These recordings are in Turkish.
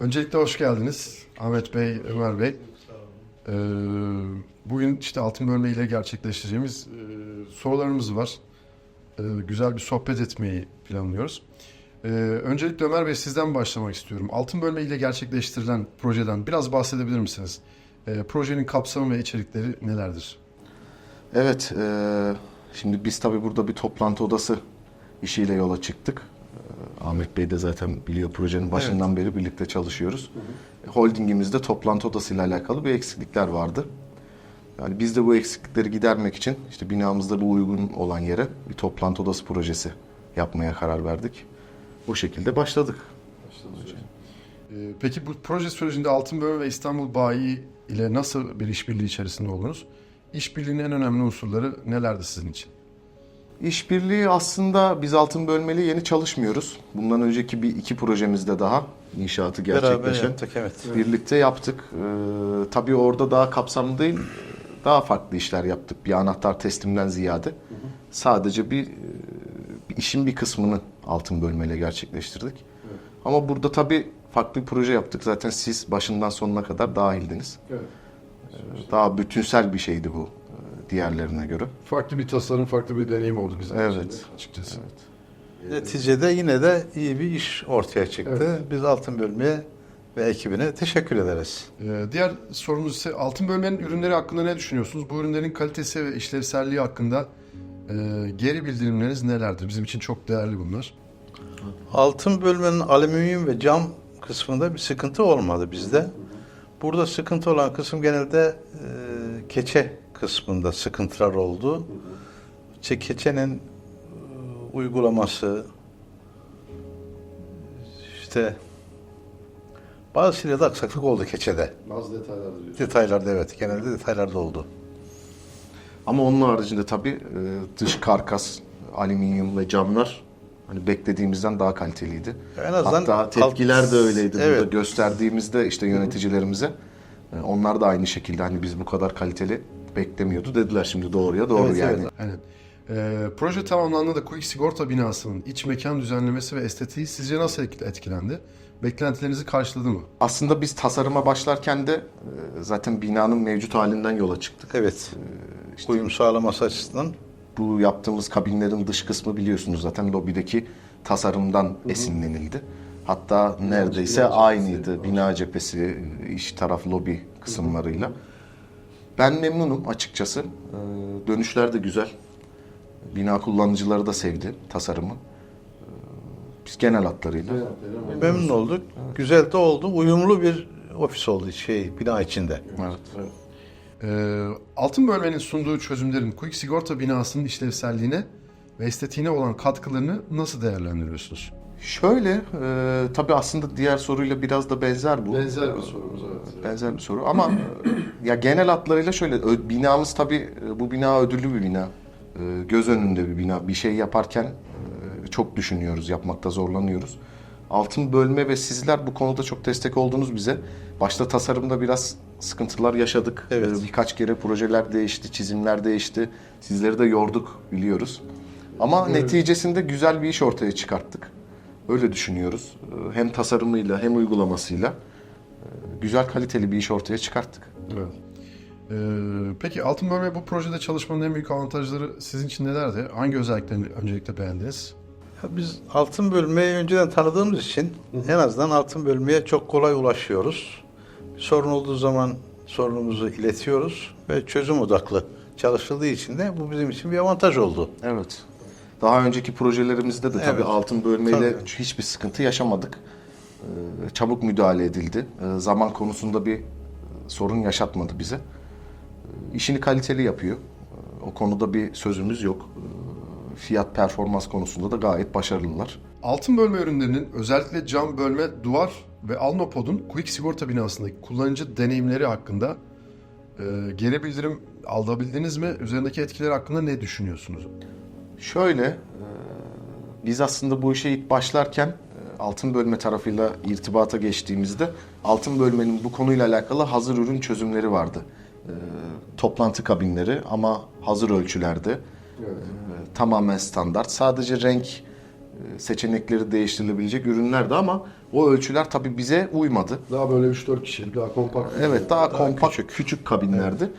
Öncelikle hoş geldiniz Ahmet Bey, Ömer Bey. Ee, bugün işte altın bölme ile gerçekleştireceğimiz e, sorularımız var. Ee, güzel bir sohbet etmeyi planlıyoruz. Ee, öncelikle Ömer Bey sizden başlamak istiyorum. Altın bölme ile gerçekleştirilen projeden biraz bahsedebilir misiniz? Ee, projenin kapsamı ve içerikleri nelerdir? Evet, eee, şimdi biz tabii burada bir toplantı odası işiyle yola çıktık. Ahmet Bey de zaten biliyor projenin başından beri birlikte çalışıyoruz. Holdingimizde toplantı odasıyla alakalı bir eksiklikler vardı. Yani biz de bu eksiklikleri gidermek için işte binamızda bu uygun olan yere bir toplantı odası projesi yapmaya karar verdik. Bu şekilde başladık. Ee, peki bu proje sürecinde altın bölme ve İstanbul Bayi ile nasıl bir işbirliği içerisinde oldunuz? İşbirliğinin en önemli unsurları nelerdi sizin için? İşbirliği aslında biz altın bölmeli yeni çalışmıyoruz. Bundan önceki bir iki projemizde daha inşaatı gerçekleşen yaptık evet. birlikte yaptık. Ee, tabii orada daha kapsamlı değil, daha farklı işler yaptık. Bir anahtar teslimden ziyade sadece bir, e, bir işin bir kısmını altın bölmeyle gerçekleştirdik. Ama burada tabii farklı bir proje yaptık. Zaten siz başından sonuna kadar dahildiniz. Ee, Daha bütünsel bir şeydi bu diğerlerine göre. Farklı bir tasarım, farklı bir deneyim oldu bizim Evet. için de açıkçası. Neticede yine de iyi bir iş ortaya çıktı. Biz Altın Bölme'ye ve ekibine teşekkür ederiz. Ee, diğer sorumuz ise altın bölmenin ürünleri hakkında ne düşünüyorsunuz? Bu ürünlerin kalitesi ve işlevselliği hakkında e, geri bildirimleriniz nelerdir? Bizim için çok değerli bunlar. Altın Bölme'nin alüminyum ve cam kısmında bir sıkıntı olmadı bizde. Burada sıkıntı olan kısım genelde e, keçe kısmında sıkıntılar oldu. İşte keçenin e, uygulaması işte bazı şeylerde aksaklık oldu keçede. Bazı detaylar diyorsunuz. Detaylarda evet. Genelde detaylarda oldu. Ama onun haricinde tabii e, dış karkas, alüminyum ve camlar hani beklediğimizden daha kaliteliydi. En azından Hatta tepkiler de öyleydi. Evet. Burada gösterdiğimizde işte yöneticilerimize onlar da aynı şekilde hani biz bu kadar kaliteli beklemiyordu dediler şimdi doğruya doğru Evet, yani. evet. Aynen. Ee, proje tamamlandığında Quick Sigorta binasının iç mekan düzenlemesi ve estetiği sizce nasıl etki- etkilendi? Beklentilerinizi karşıladı mı? Aslında biz tasarıma başlarken de e, zaten binanın mevcut halinden yola çıktık. Evet. Uyum sağlaması açısından Bu yaptığımız kabinlerin dış kısmı biliyorsunuz zaten lobideki tasarımdan esinlenildi. Hatta neredeyse bina cephesi aynıydı. Bina cephesi, iç taraf lobi kısımlarıyla. Ben memnunum açıkçası. Ee, Dönüşler de güzel. Bina kullanıcıları da sevdi tasarımı. Ee, Biz genel hatlarıyla. memnun olduk. Güzel de oldu. Uyumlu bir ofis oldu şey bina içinde. Evet. Ee, altın bölmenin sunduğu çözümlerin Quick Sigorta binasının işlevselliğine ve estetiğine olan katkılarını nasıl değerlendiriyorsunuz? Şöyle, e, tabii aslında diğer soruyla biraz da benzer bu. Benzer bir sorumuz, evet. Benzer bir soru ama e, ya genel hatlarıyla şöyle, binamız tabii e, bu bina ödüllü bir bina. E, Göz önünde bir bina. Bir şey yaparken e, çok düşünüyoruz, yapmakta zorlanıyoruz. Altın bölme ve sizler bu konuda çok destek oldunuz bize. Başta tasarımda biraz sıkıntılar yaşadık. Evet. E, Birkaç kere projeler değişti, çizimler değişti. Sizleri de yorduk biliyoruz. Ama neticesinde güzel bir iş ortaya çıkarttık. Öyle düşünüyoruz. E, Hem tasarımıyla hem uygulamasıyla e, güzel kaliteli bir iş ortaya çıkarttık. Evet. Ee, peki altın bölme bu projede çalışmanın en büyük avantajları sizin için nelerdi? Hangi özelliklerini öncelikle beğendiniz? Ya Biz altın bölmeyi önceden tanıdığımız için en azından altın bölmeye çok kolay ulaşıyoruz. Bir sorun olduğu zaman sorunumuzu iletiyoruz ve çözüm odaklı çalışıldığı için de bu bizim için bir avantaj oldu. Evet. Daha önceki projelerimizde de tabii Evet. altın bölmeyle Tabii. hiçbir sıkıntı yaşamadık. Ee, Çabuk müdahale edildi. Ee, Zaman konusunda bir e, sorun yaşatmadı bize. Ee, İşini kaliteli yapıyor. Ee, O konuda bir sözümüz yok. Ee, Fiyat performans konusunda da gayet başarılılar. Altın bölme ürünlerinin özellikle cam bölme, duvar ve Alnopod'un Quick Sigorta binasındaki kullanıcı deneyimleri hakkında e, geri bildirim alabildiniz mi? Üzerindeki etkileri hakkında ne düşünüyorsunuz? Şöyle, e, biz aslında bu işe ilk başlarken e, altın bölme tarafıyla irtibata geçtiğimizde altın bölmenin bu konuyla alakalı hazır ürün çözümleri vardı. E, toplantı kabinleri ama hazır ölçülerde. E, tamamen standart. Sadece renk e, seçenekleri değiştirilebilecek ürünlerdi ama o ölçüler tabii bize uymadı. Daha böyle 3-4 kişilik, daha kompakt. Evet daha, kompakt küçük, kabinlerdi.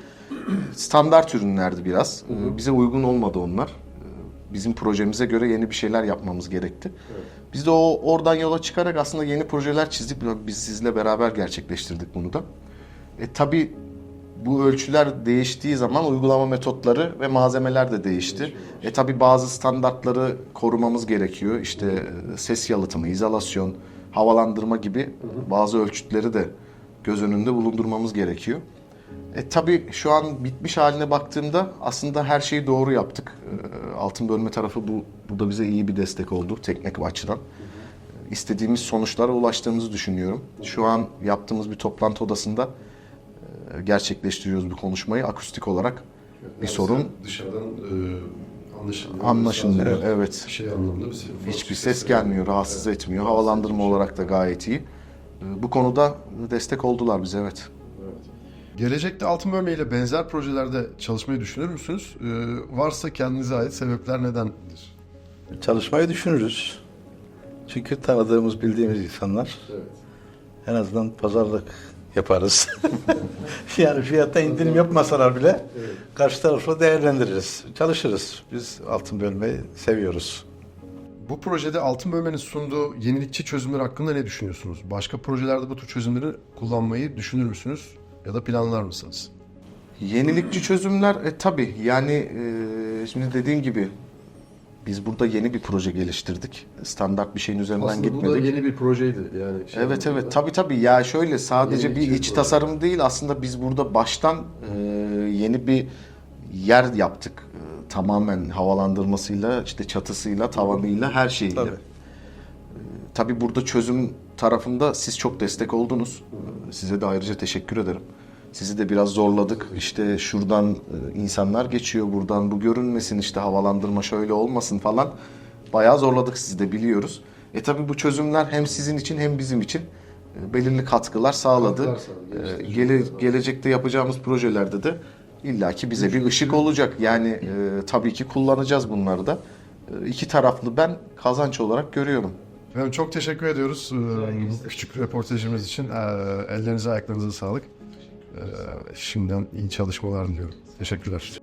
Standart ürünlerdi biraz. Ee, Bize uygun olmadı onlar. Bizim projemize göre yeni bir şeyler yapmamız gerekti. Biz de o oradan yola çıkarak aslında yeni projeler çizdik. Biz sizle beraber gerçekleştirdik bunu da. E tabii bu ölçüler değiştiği zaman uygulama metotları ve malzemeler de değişti. E tabii bazı standartları korumamız gerekiyor. İşte e, ses yalıtımı, izolasyon, havalandırma gibi bazı ölçütleri de göz önünde bulundurmamız gerekiyor. E tabii şu an bitmiş haline baktığımda aslında her şeyi doğru yaptık. E, altın bölme tarafı bu burada bize iyi bir destek oldu teknik açıdan. E, İstediğimiz sonuçlara ulaştığımızı düşünüyorum. Şu an yaptığımız bir toplantı odasında e, gerçekleştiriyoruz bu konuşmayı akustik olarak. Bir sorun Dışarıdan e, anlaşılmıyor. anlaşılmıyor. Evet. Şey anlamda bir Hiçbir ses gelmiyor, rahatsız etmiyor. Havalandırma olarak da gayet iyi. E, Bu konuda destek oldular bize evet. Gelecekte altın bölme ile benzer projelerde çalışmayı düşünür müsünüz? E, varsa kendinize ait sebepler nedendir? Çalışmayı düşünürüz. Çünkü tanıdığımız, bildiğimiz insanlar. En azından pazarlık yaparız. yani fiyatta indirim yapmasalar bile karşı tarafı değerlendiririz. Çalışırız. Biz altın bölmeyi seviyoruz. Bu projede altın bölmenin sunduğu yenilikçi çözümler hakkında ne düşünüyorsunuz? Başka projelerde bu tür çözümleri kullanmayı düşünür müsünüz? Ya da planlar mısınız? Yenilikçi çözümler e, tabii yani e, şimdi dediğim gibi biz burada yeni bir proje geliştirdik. Standart bir şeyin üzerinden gitmedik. yeni bir projeydi. Yani Evet evet tabii tabii ya şöyle sadece bir Yenilikçi iç proje. tasarım değil aslında biz burada baştan e, yeni bir yer yaptık. E, tamamen havalandırmasıyla işte çatısıyla tavanıyla her şeyiyle. Tabii. Tabii burada çözüm tarafında siz çok destek oldunuz. Size de ayrıca teşekkür ederim. Sizi de biraz zorladık. İşte şuradan e, insanlar geçiyor, buradan bu görünmesin, işte havalandırma şöyle olmasın falan. Bayağı zorladık sizi de biliyoruz. E tabii bu çözümler hem sizin için hem bizim için e, belirli katkılar sağladı. Katkılar sağladı, E, gele- gelecekte yapacağımız projelerde de illaki bize bir ışık olacak. Yani e, tabii ki kullanacağız bunları da. E, iki taraflı ben kazanç olarak görüyorum. Efendim çok teşekkür ediyoruz e, küçük röportajımız için. E, Ellerinize ayaklarınıza sağlık. E, Şimdiden iyi çalışmalar diliyorum. Teşekkürler.